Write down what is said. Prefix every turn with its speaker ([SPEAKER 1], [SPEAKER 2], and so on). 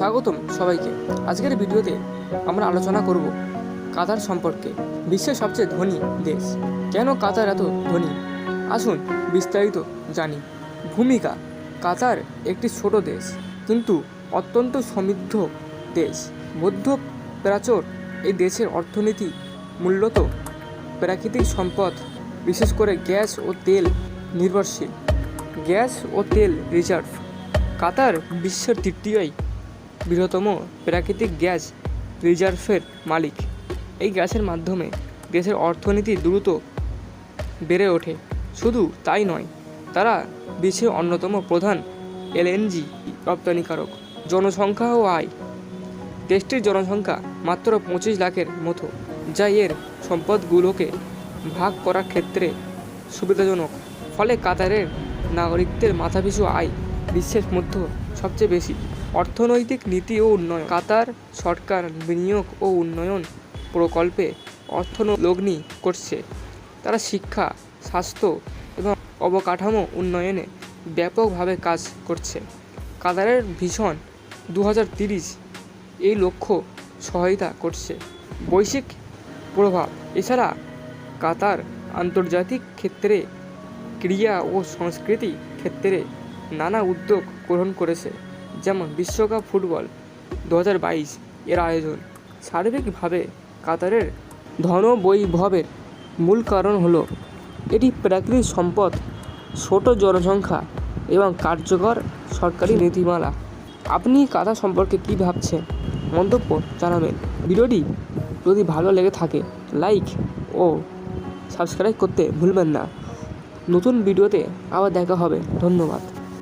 [SPEAKER 1] স্বাগতম সবাইকে। আজকের ভিডিওতে আমরা আলোচনা করব কাতার সম্পর্কে। বিশ্বের সবচেয়ে ধনী দেশ। কেন কাতার এত ধনী? আসুন বিস্তারিত জানি। ভূমিকা, কাতার একটি ছোট দেশ, কিন্তু অত্যন্ত সমৃদ্ধ দেশ। মধ্য প্রাচুর এই দেশের অর্থনীতি মূলত প্রাকৃতিক সম্পদ, বিশেষ করে গ্যাস ও তেল নির্ভরশীল। গ্যাস ও তেল রিজার্ভ। কাতার বিশ্বের তৃতীয় বৃহত্তম প্রাকৃতিক গ্যাস রিজার্ভের মালিক। এই গ্যাসের মাধ্যমে দেশের অর্থনীতি দ্রুত বেড়ে ওঠে। শুধু তাই নয়, তারা বিশ্বের অন্যতম প্রধান এলএনজি রপ্তানিকারক। জনসংখ্যা ও আয়। দেশটির জনসংখ্যা মাত্র পঁচিশ লাখের মতো, যা এর সম্পদগুলোকে ভাগ করার ক্ষেত্রে সুবিধাজনক। ফলে কাতারের নাগরিকদের মাথাপিছু আয় বিশ্বের মধ্যে সবচেয়ে বেশি। অর্থনৈতিক নীতি ও উন্নয়ন। কাতার সরকার বিনিয়োগ ও উন্নয়ন প্রকল্পে অর্থ লগ্নি করছে। তারা শিক্ষা, স্বাস্থ্য এবং অবকাঠামো উন্নয়নে ব্যাপকভাবে কাজ করছে। কাতারের ভীষণ দু এই লক্ষ্য সহায়তা করছে। বৈশ্বিক প্রভাব। এছাড়া কাতার আন্তর্জাতিক ক্ষেত্রে ক্রিয়া ও সংস্কৃতি ক্ষেত্রে নানা উদ্যোগ গ্রহণ করেছে। যেমন বিশ্বকাপ ফুটবল দু হাজার বাইশ এর আয়োজন। সার্বিকভাবে কাতারের ধন বৈভবের মূল কারণ হলো এটি প্রাকৃতিক সম্পদ, ছোট জনসংখ্যা এবং কার্যকর সরকারি নীতিমালা। আপনি কাতার সম্পর্কে কী ভাবছেন? মন্তব্য জানাবেন। ভিডিওটি যদি ভালো লেগে থাকে, লাইক ও সাবস্ক্রাইব করতে ভুলবেন না। নতুন ভিডিওতে আবার দেখা হবে। ধন্যবাদ।